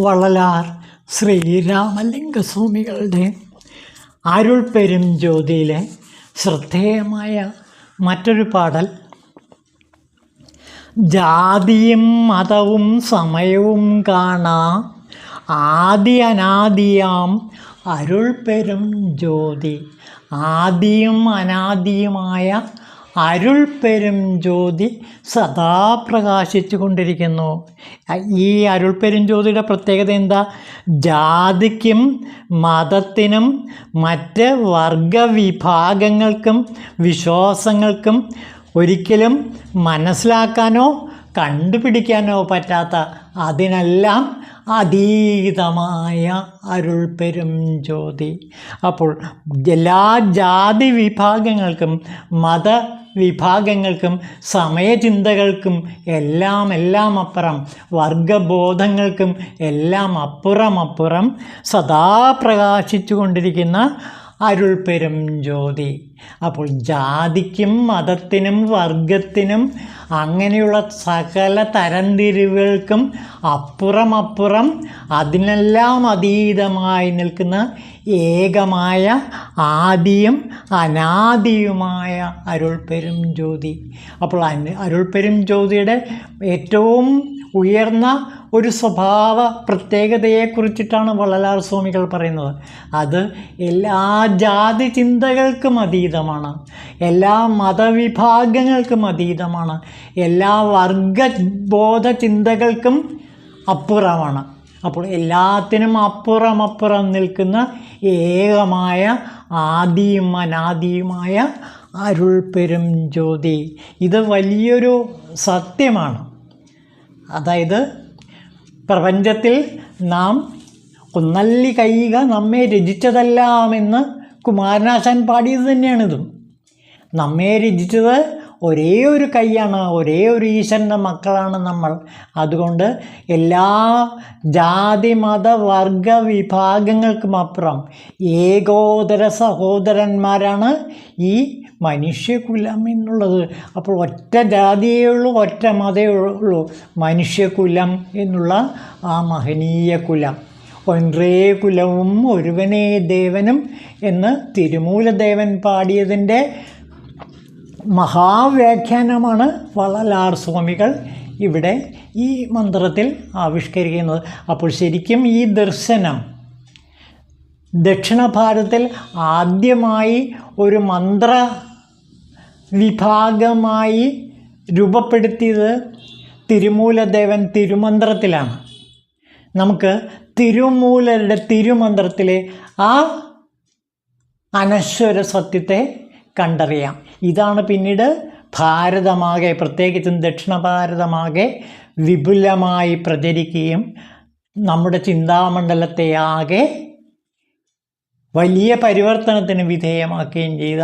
വള്ളലാർ ശ്രീരാമലിംഗസ്വാമികളുടെ അരുൾ പെരും ജ്യോതിയിലെ ശ്രദ്ധേയമായ മറ്റൊരു പാടൽ. ജാതിയും മതവും സമയവും കാണാ ആദി അനാദിയാം അരുൾ പെരും ജ്യോതി. ആദിയും അനാദിയുമായ അരുൾ പെരും ജ്യോതി സദാ പ്രകാശിച്ചു കൊണ്ടിരിക്കുന്നു ഈ അരുൾ പെരും ജ്യോതിയുടെ പ്രത്യേകത എന്താ? ജാതിക്കും മതത്തിനും മറ്റ് വർഗവിഭാഗങ്ങൾക്കും വിശ്വാസങ്ങൾക്കും ഒരിക്കലും മനസ്സിലാക്കാനോ കണ്ടുപിടിക്കാനോ പറ്റാത്ത അതിനെല്ലാം അതീതമായ അരുൾ പെരും ജ്യോതി. അപ്പോൾ എല്ലാ ജാതി വിഭാഗങ്ങൾക്കും മത വിഭാഗങ്ങൾക്കും സമയചിന്തകൾക്കും എല്ലാം എല്ലാം അപ്പുറം വർഗബോധങ്ങൾക്കും എല്ലാം അപ്പുറം അപ്പുറം സദാ പ്രകാശിച്ചു കൊണ്ടിരിക്കുന്ന അരുൾ പെരും ജ്യോതി. അപ്പോൾ ജാതിക്കും മതത്തിനും വർഗത്തിനും അങ്ങനെയുള്ള സകല തരംതിരിവുകൾക്കും അപ്പുറം അപ്പുറം അതിനെല്ലാം അതീതമായി നിൽക്കുന്ന ഏകമായ ആദിയും അനാദിയുമായ അരുൾപെരും ജ്യോതി. അപ്പോൾ അരുൾപെരും അരുൾ പെരും ജ്യോതിയുടെ ഏറ്റവും ഉയർന്ന ഒരു സ്വഭാവ പ്രത്യേകതയെക്കുറിച്ചിട്ടാണ് വള്ളലാർ സ്വാമികൾ പറയുന്നത്. അത് എല്ലാ ജാതി ചിന്തകൾക്കും അതീതമാണ്. എല്ലാ മതവിഭാഗങ്ങൾക്കും അതീതമാണ്. എല്ലാ വർഗബോധ ചിന്തകൾക്കും അപ്പുറമാണ്. അപ്പോൾ എല്ലാത്തിനും അപ്പുറം അപ്പുറം നിൽക്കുന്ന ഏകമായ ആദിയും അനാദിയുമായ അരുൾ പെരും ജ്യോതി. ഇത് വലിയൊരു സത്യമാണ്. അതായത് പ്രപഞ്ചത്തിൽ നാം കുന്നല്ലി കൈക നമ്മെ രചിച്ചതെല്ലാമെന്ന് കുമാരനാശാൻ പാടിയത് തന്നെയാണിതും. നമ്മെ രചിച്ചത് ഒരേ ഒരു കൈയാണ് ഒരേ ഒരു ഈശ്വരന്റെ മക്കളാണ് നമ്മൾ. അതുകൊണ്ട് എല്ലാ ജാതി മത വർഗ വിഭാഗങ്ങൾക്കും അപ്പുറം ഏകോദര സഹോദരന്മാരാണ് ഈ മനുഷ്യകുലം എന്നുള്ളത് അപ്പോൾ ഒറ്റ ജാതിയേ ഉള്ളൂ ഒറ്റ മതേ ഉള്ളൂ മനുഷ്യകുലം എന്നുള്ള ആ മഹനീയ കുലം. ഒൻറേ കുലവും ഒരുവനേ ദേവനും എന്ന് തിരുമൂലദേവൻ പാടിയതിന്റെ മഹാവ്യാഖ്യാനമാണ് വളലാർ സ്വാമികൾ ഇവിടെ ഈ മന്ത്രത്തിൽ ആവിഷ്കരിക്കുന്നത്. അപ്പോൾ ശരിക്കും ഈ ദർശനം ദക്ഷിണഭാരതത്തിൽ ആദ്യമായി ഒരു മന്ത്ര വിഭാഗമായി രൂപപ്പെടുത്തിയത് തിരുമൂലദേവൻ തിരുമന്ത്രത്തിലാണ്. നമുക്ക് തിരുമൂലരുടെ തിരുമന്ത്രത്തിലെ ആ അനശ്വര സത്യത്തെ കണ്ടറിയാം. ഇതാണ് പിന്നീട് ഭാരതമാകെ പ്രത്യേകിച്ചും ദക്ഷിണ ഭാരതമാകെ വിപുലമായി പ്രചരിക്കുകയും നമ്മുടെ ചിന്താമണ്ഡലത്തെ ആകെ വലിയ പരിവർത്തനത്തിന് വിധേയമാക്കുകയും ചെയ്ത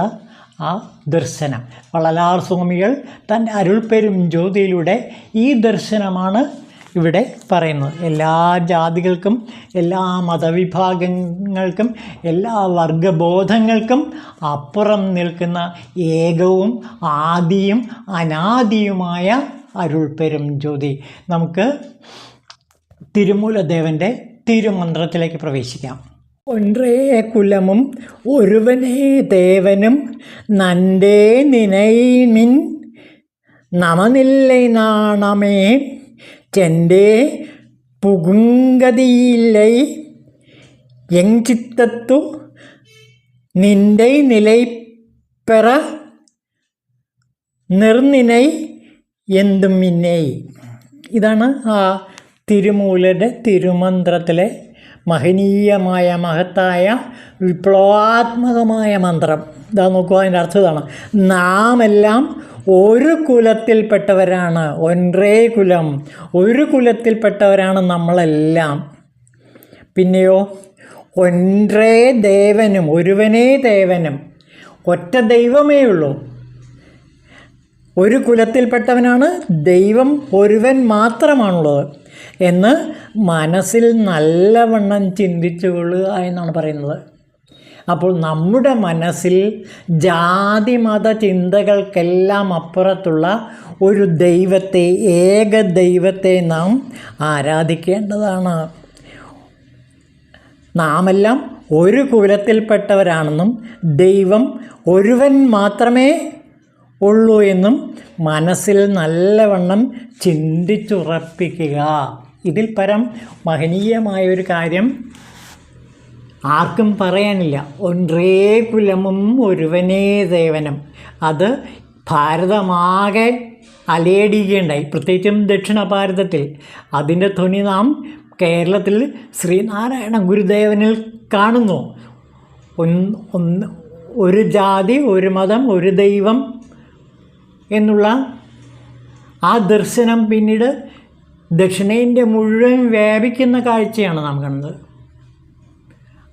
ആ ദർശനം. വളലാർ സ്വാമികൾ തന്റെ അരുൾപ്പെരും ജ്യോതിയിലൂടെ ഈ ദർശനമാണ് ഇവിടെ പറയുന്നത് എല്ലാ ജാതികൾക്കും എല്ലാ മതവിഭാഗങ്ങൾക്കും എല്ലാ വർഗബോധങ്ങൾക്കും അപ്പുറം നിൽക്കുന്ന ഏകവും ആദിയും അനാദിയുമായ അരുൾപ്പെരും ജ്യോതി. നമുക്ക് തിരുമൂലദേവന്റെ തിരുമന്ത്രത്തിലേക്ക് പ്രവേശിക്കാം. ഒൻറേ കുലമും ഒരുവനേ ദേവനും നന്റെ നിനൈമിൻ നമനില്ലൈ നാണമേ ചെന്റെ പുകുങ്കതിയില്ലേ എങ്കിത്തത്തു നിന്റെ നിലപ്പെറ നിർനിനൈ എന്തും മിന്നൈ. ഇതാണ് ആ തിരുമൂലരുടെ തിരുമന്ത്രത്തിലെ മഹനീയമായ മഹത്തായ വിപ്ലവാത്മകമായ മന്ത്രം. ഇതാ നോക്കുക അതിന്റെ അർത്ഥം ഇതാണ്. നാമെല്ലാം ഒരു കുലത്തിൽപ്പെട്ടവരാണ് ഒൻറേ കുലം. ഒരു കുലത്തിൽപ്പെട്ടവരാണ് നമ്മളെല്ലാം. പിന്നെയോ ഒൻറേ ദേവനും ഒരുവനേ ദേവനും. ഒറ്റ ദൈവമേ ഉള്ളൂ. ഒരു കുലത്തിൽപ്പെട്ടവനാണ് ദൈവം ഒരുവൻ മാത്രമാണുള്ളത് എന്ന് മനസ്സിൽ നല്ലവണ്ണം ചിന്തിച്ചു കൊള്ളുക എന്നാണ് പറയുന്നത്. അപ്പോൾ നമ്മുടെ മനസ്സിൽ ജാതി മത ചിന്തകൾക്കെല്ലാം അപ്പുറത്തുള്ള ഒരു ദൈവത്തെ ഏക ദൈവത്തെ നാം ആരാധിക്കേണ്ടതാണ്. നാമെല്ലാം ഒരു കുലത്തിൽപ്പെട്ടവരാണെന്നും ദൈവം ഒരുവൻ മാത്രമേ ഉള്ളൂ എന്നും മനസ്സിൽ നല്ലവണ്ണം ചിന്തിച്ചുറപ്പിക്കുക. ഇതിൽ പരം മഹനീയമായ ഒരു കാര്യം ആർക്കും പറയാനില്ല. ഒൻറേ കുലമും ഒരുവനേ ദേവനം. അത് ഭാരതമാകെ അലയടിക്കുകയുണ്ടായി. പ്രത്യേകിച്ചും ദക്ഷിണ ഭാരതത്തിൽ അതിന്റെ ധ്വനി നാം കേരളത്തിൽ ശ്രീനാരായണ ഗുരുദേവനിൽ കാണുന്നു. ഒന്ന് ഒരു ജാതി ഒരു മതം ഒരു ദൈവം എന്നുള്ള ആ ദർശനം പിന്നീട് ദക്ഷിണേന്ത്യ മുഴുവൻ വ്യാപിക്കുന്ന കാഴ്ചയാണ് നാം കാണുന്നത്.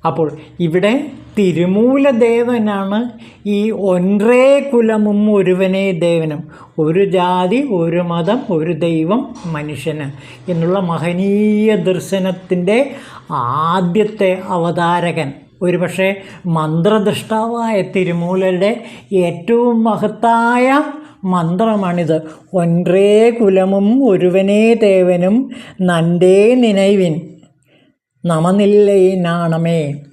അപ്പോൾ ഇവിടെ തിരുമൂലദേവനാണ് ഈ ഒൻറേ കുലമും ഒരുവനേ ദേവനും. ഒരു ജാതി ഒരു മതം ഒരു ദൈവം മനുഷ്യന് എന്നുള്ള മഹനീയ ദർശനത്തിന്റെ ആദ്യത്തെ അവതാരകൻ. ഒരുപക്ഷെ മന്ത്രദൃഷ്ടാവായ തിരുമൂലരുടെ ഏറ്റവും മഹത്തായ മന്ത്രമാണിത്. ഒൻറേ കുലമും ഒരുവനേ ദേവനും നന്റെ നിലവിൻ നമനില്ലേ നാണമേ.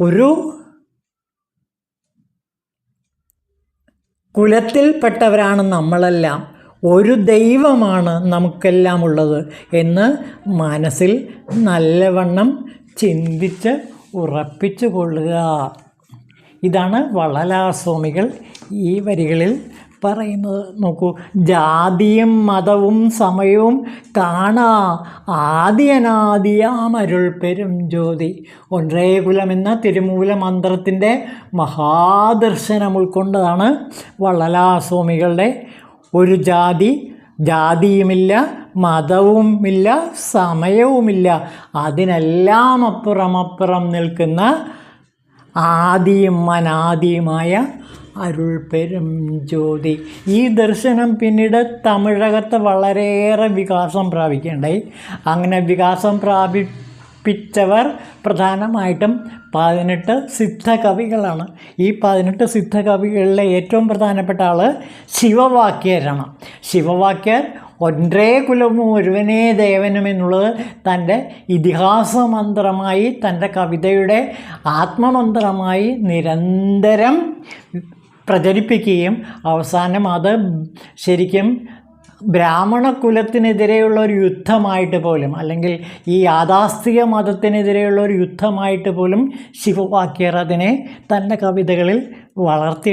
ഒരു കുലത്തിൽപ്പെട്ടവരാണ് നമ്മളെല്ലാം. ഒരു ദൈവമാണ് നമുക്കെല്ലാം ഉള്ളത് എന്ന് മനസ്സിൽ നല്ലവണ്ണം ചിന്തിച്ച് ഉറപ്പിച്ചു കൊള്ളുക ഇതാണ് വളലാസ്വാമികൾ ഈ വരികളിൽ പറയുന്നത് നോക്കൂ. ജാതിയും മതവും സമയവും കാണാ. ആദിയനാദിയാമരുൾ പെരും ജ്യോതി. ഒൻറേ കുലം എന്ന തിരുമൂല മന്ത്രത്തിന്റെ മഹാദർശനം ഉൾക്കൊണ്ടതാണ് വള്ളലാസ്വാമികളുടെ ഒരു ജാതി. ജാതിയുമില്ല മതവുമില്ല സമയവുമില്ല. അതിനെല്ലാം അപ്പുറമപ്പുറം നിൽക്കുന്ന ആദിയും അനാദിയുമായ അരുൾ പെരും ജ്യോതി. ഈ ദർശനം പിന്നീട് തമിഴകത്ത് വളരെയേറെ വികാസം പ്രാപിക്കേണ്ടായി. അങ്ങനെ വികാസം പ്രാപിപ്പിച്ചവർ പ്രധാനമായിട്ടും പതിനെട്ട് സിദ്ധകവികളാണ്. ഈ പതിനെട്ട് സിദ്ധകവികളിലെ ഏറ്റവും പ്രധാനപ്പെട്ട ആൾ ശിവവാക്യരാണ്. ശിവവാക്യർ ഒൻറേ കുലവും ഒരുവനേ ദേവനും എന്നുള്ളത് തന്റെ ഇതിഹാസ മന്ത്രമായി തന്റെ കവിതയുടെ ആത്മമന്ത്രമായി നിരന്തരം പ്രചരിപ്പിക്കുകയും അവസാനം അത് ശരിക്കും ബ്രാഹ്മണ കുലത്തിനെതിരെയുള്ള ഒരു യുദ്ധമായിട്ട് പോലും അല്ലെങ്കിൽ ഈ യാഥാസ്ഥിക മതത്തിനെതിരെയുള്ള ഒരു യുദ്ധമായിട്ട് പോലും ശിവവാക്യർ അതിനെ തന്റെ കവിതകളിൽ വളർത്തി